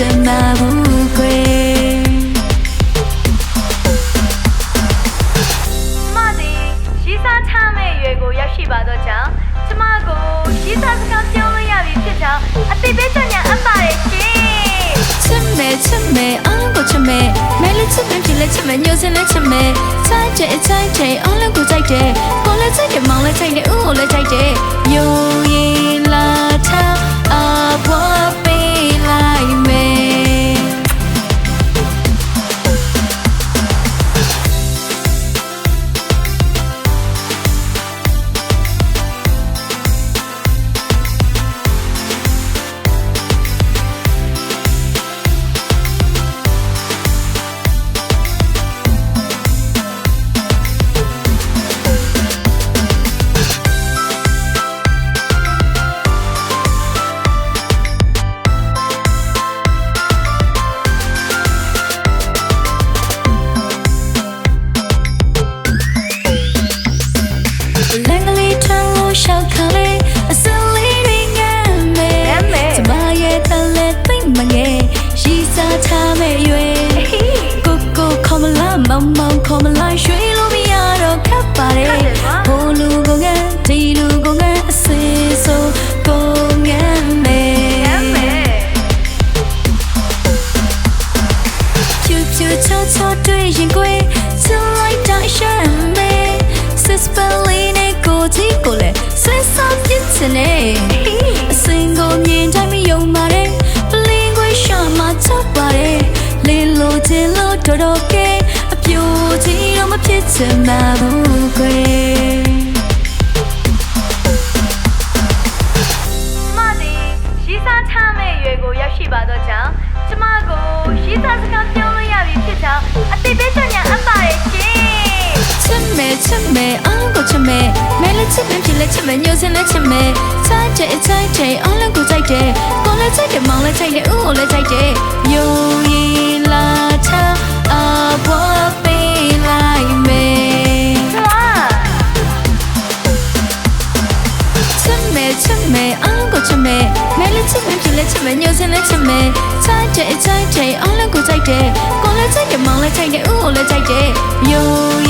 တော်ကဲအပြိုကြီးတော့မဖြစ်ချင်ပါဘူးကွယ်မသည်ရီးစားချမဲ့ရွယ်ကိုရောက်ရှိပါတော့ကြောင့်ကျမကိုရီးစားစကားပြောလို့ရပြီဖြစ်ကြောင်းအသိပေးချက်ညာအပ်ပါတယ်ရှင်ချစ်မယ်ချစ်မယ်အားလုံးကိုချစ်မယ်မဲလေးချစ်မယ်ဖြစ်လဲချစ်မယ်ညှို့စင်လဲချစ်မယ်ချစ်ချစ်ချစ်ချစ်အားလုံးကိုကြိုက်တယ်ကိုလည်းကြိုက်တယ်မောင်လည်းကြိုက်တယ်ဦးကိုလည်းကြိုက်တယ်ယိုရင် လန်ကလေးထမ်းလို့ရှောက်ခါလေးအစလေးတွေငမ်းမယ်ငမ်းမယ်ကျမရဲ့တလဲသိမ့်မငယ်ရီစားချမဲ့ရွယ်ကိုကိုခေါ်မလားမောင်မောင်ခေါ်မလားရွှေလို့ ချင်ပါဘူးကွယ်မသည်ရီးစားချမဲ့ရွယ်ကိုရောက်ရှိပါတော့ကြောင့်ကျမကိုရီးစားစကားပြောလို့ရပြီဖြစ်ကြောင်းအသိပေးချက်ညာအပ်ပါတယ်ရှင်ချစ်မယ်ချစ်မယ်အားလုံးကိုချစ်မယ်မဲလည်းချစ်မယ်ဖြစ်လည်းချစ်မယ်ညှို့စင်လည်းချစ်မယ်ချစ်ချစ်ချစ်ချစ်အားလုံးကိုကြိုက်တယ်ကိုလည်းကြိုက်တယ်မောင်လည်းကြိုက်တယ်ဦးကိုလည်းကြိုက်တယ်ယိုရ ချစ်မယ်အားလုံးကိုချစ်မယ်မဲလည်းချစ်မယ်ဖြစ်လည်းချစ်မယ်ညှို့စင်လည်းချစ်မယ်ချစ်ချစ်ချစ်ချစ်အားလုံးကိုကြိုက်တယ်ကိုလည်းကြိုက်တယ်မောင်လည်းကြိုက်တယ်ဦးကိုလည်းကြိုက်တယ်ယိုရင်လာ